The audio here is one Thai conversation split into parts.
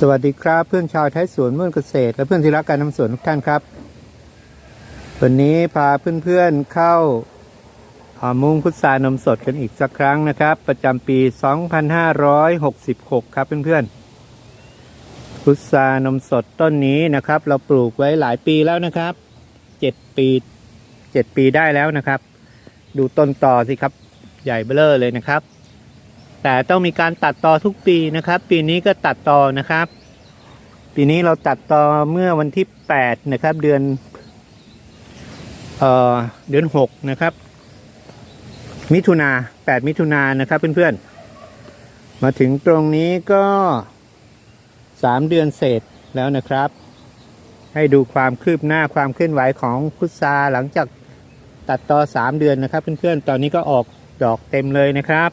สวัสดีครับเพื่อนชาวไทยสวนเมื่อนเกษตร และเพื่อนที่รักการทำสวนทุกท่านครับ วันนี้พาเพื่อนๆเข้าอามุงพุทรานมสดกันอีกสักครั้งนะครับ ประจำปี 2566 ครับเพื่อนๆพุทรานมสดต้นนี้นะครับ เราปลูกไว้หลายปีแล้วนะครับ 7 ปี 7 ปีได้แล้วนะครับ ดูต้นต่อสิครับ ใหญ่เบ้อเลยนะครับ แต่ต้องมีการตัดตอทุกปีนะครับ ปีนี้ก็ตัดตอนะครับ ปีนี้เราตัดตอเมื่อวันที่ 8 นะครับ เดือนเอ่อเดือน 6 นะครับ มิถุนา8มิถุนานะครับเพื่อนๆ มาถึงตรงนี้ก็ 3 เดือนเศษแล้วนะครับ ให้ดูความคืบหน้าความเคลื่อนไหวของพุทราหลังจากตัดต่อ 3 เดือนนะครับเพื่อนๆ ตอนนี้ก็ออกดอกเต็มเลยนะครับ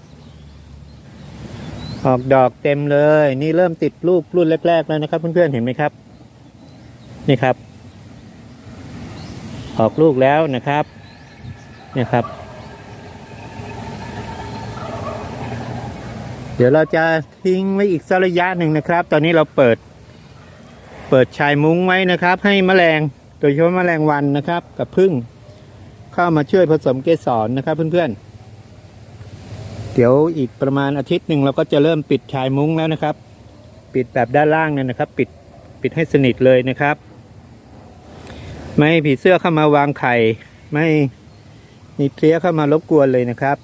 ออกดอกเต็มเลย นี่เริ่มติดลูกรุ่นแรกๆแล้วนะครับเพื่อนๆเห็นไหมครับ นี่ครับ ออกลูกแล้วนะครับนี่ครับ เดี๋ยวเราจะทิ้งไว้อีกสักระยะหนึ่งนะครับ ตอนนี้เราเปิด เปิดชายมุ้งไว้นะครับ ให้แมลงโดยเฉพาะแมลงวันนะครับ กับพึ่ง เข้ามาช่วยผสมเกสรนะครับเพื่อนๆ ดี๋ยวอีกประมาณอาทิตย์หนึ่งเราก็จะเริ่มปิดชายมุ้งแล้วนะครับ ปิดแบบด้านล่างเนี่ยนะครับ ปิดปิดให้สนิทเลยนะครับ ไม่ให้ผีเสื้อเข้ามาวางไข่ไม่มีเพลี้ยเข้ามารบกวนเลยนะครับ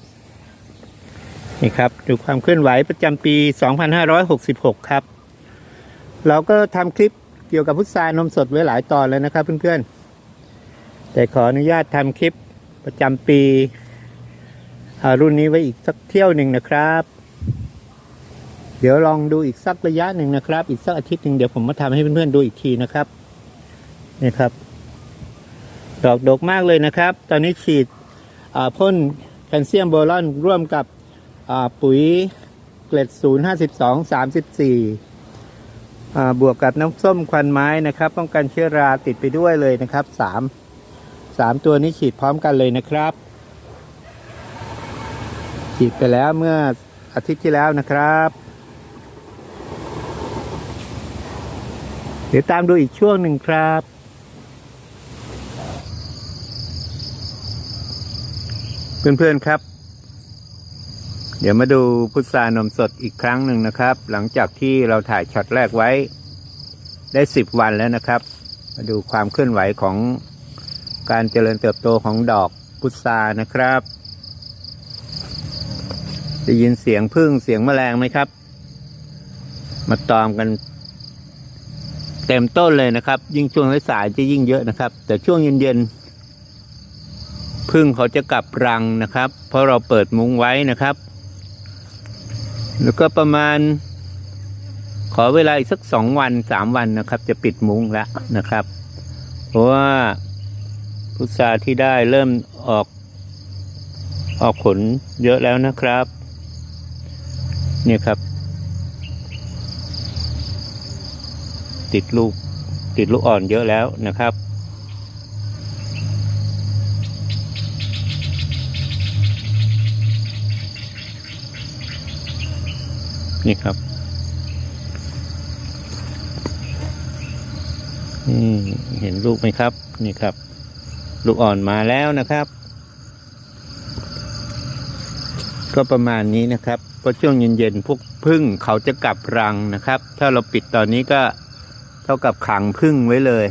นี่ครับดูความเคลื่อนไหวประจำปี 2566 ครับ เราก็ทำคลิปเกี่ยวกับพุทรานมสดไว้หลายตอนแล้วนะครับเพื่อนๆแต่ขออนุญาตทำคลิปประจำปี รุ่นนี้ไว้อีกสักเที่ยวหนึ่งนะครับ เดี๋ยวลองดูอีกสักระยะหนึ่งนะครับ อีกสักอาทิตย์หนึ่งเดี๋ยวผมมาทำให้เพื่อนๆดูอีกทีนะครับนี่ครับ ดอกดกมากเลยนะครับ ตอนนี้ฉีดพ่นแคลเซียมโบรอนร่วมกับปุ๋ยเกล็ด 0 52 34อ่าบวกกับน้ำส้มควันไม้นะครับ ป้องกันเชื้อราติดไปด้วยเลยนะครับสามสามตัวนี้ฉีดพร้อมกันเลยนะครับ ฉีดไปแล้วเมื่ออาทิตย์ที่แล้วนะครับ เดี๋ยวตามดูอีกช่วงหนึ่งครับ เพื่อนๆครับ เดี๋ยวมาดูพุทรานมสดอีกครั้งหนึ่งนะครับ หลังจากที่เราถ่ายช็อตแรกไว้ ได้สิบวันแล้วนะครับ มาดูความเคลื่อนไหวของการเจริญเติบโตของดอกพุทรานะครับ ได้ยินเสียงพึ่งเสียงแมลงไหมครับ มาตอมกันเต็มต้นเลยนะครับ ยิ่งช่วงสายจะยิ่งเยอะนะครับ แต่ช่วงเย็นๆพึ่งเขาจะกลับรังนะครับ เพราะเราเปิดมุ้งไว้นะครับ แล้วก็ประมาณ ขอเวลาอีกสักสองวันสามวันนะครับ จะปิดมุ้งแล้วนะครับ เพราะว่าพุทราที่ได้เริ่มออกออกผลเยอะแล้วนะครับ นี่ครับ ติดลูก ติดลูกอ่อนเยอะแล้วนะครับ นี่ครับนี่เห็นลูกไหมครับ นี่ครับ ลูกอ่อนมาแล้วนะครับ ก็ประมาณนี้นะครับ เพราะช่วงเย็นๆพวกพึ่งเขาจะกลับรังนะครับ ถ้าเราปิดตอนนี้ก็เท่ากับขังพึ่งไว้เลย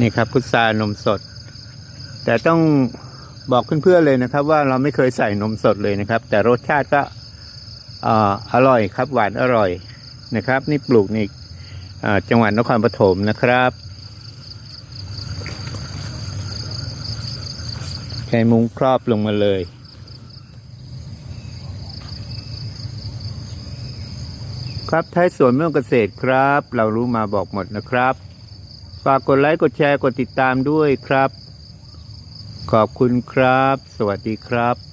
นี่ครับพุทรานมสด แต่ต้องบอกเพื่อนๆเลยนะครับ ว่าเราไม่เคยใส่นมสดเลยนะครับ แต่รสชาติก็ออร่อยครับหวานอร่อยนะครับ นี่ปลูกในจังหวัดนครปฐมนะครับ ใช้มุ้งครอบลงมาเลย ครับท้ายสวนเมืองเกษตรครับ เรารู้มาบอกหมดนะครับ ฝากกดไลค์กดแชร์กดติดตามด้วยครับ ขอบคุณครับ สวัสดีครับ